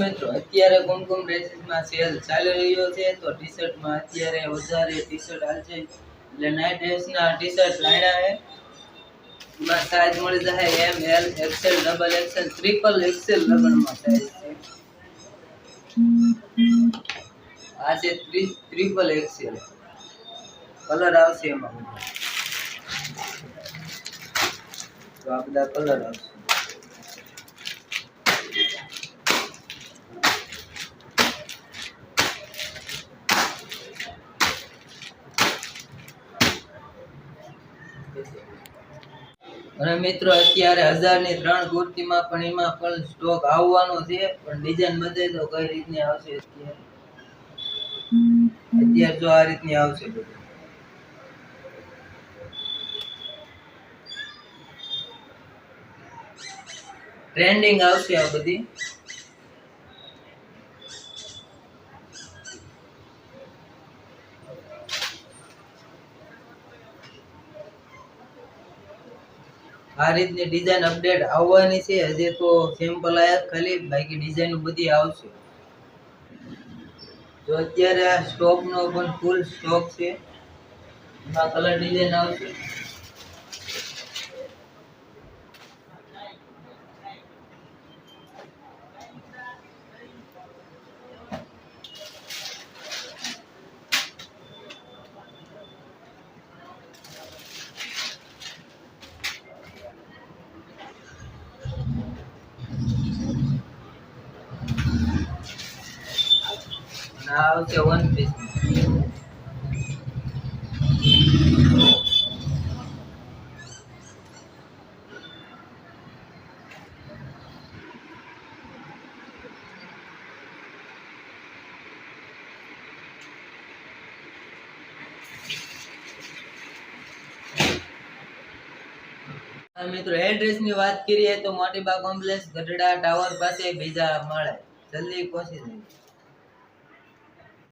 માં સેલ ચાલી રહ્યો છે, તો ટી શર્ટમાં અત્યારે વધારે ટી શર્ટ હાલશે એટલે નાઇટ ડ્રેસના ટી શર્ટ લાવ્યા છે. એમાં સાઇઝ મળી જશે M L XL double XL triple XL લગનમાં સાઇઝ છે. આ છે ટ્રિપલ એક્સેલ કલર આવશે એમાં. તો આ બધા કલર આવશે. અને મિત્રો, અત્યારે હજારની ત્રણ કુર્તીમાં પણ એમાં પણ સ્ટોક આવવાનો છે, પણ ડિઝાઇન બધે તો કઈ રીતની આવશે અત્યારે? અત્યારે જો આ રીતની આવશે બધું. ટ્રેન્ડિંગ આવશે આ બધી? આ રીતની ડિઝાઇન અપડેટ આવવાની છે. હજી તો સેમ્પલ આવ્યા ખાલી, બાકી ડિઝાઇન બધી આવશે. જો અત્યારે આ સ્ટોકનો પણ ફૂલ સ્ટોક છે. એમાં કલર ડિઝાઇન આવશે. આ આવશે વન પીસ મિત્રો એડ્રેસની વાત કરીએ તો મોટીબા કોમ્પ્લેક્સ ગઢડા ટાવર પાસે બીજા માળે. જલ્દી પહોંચી જાય.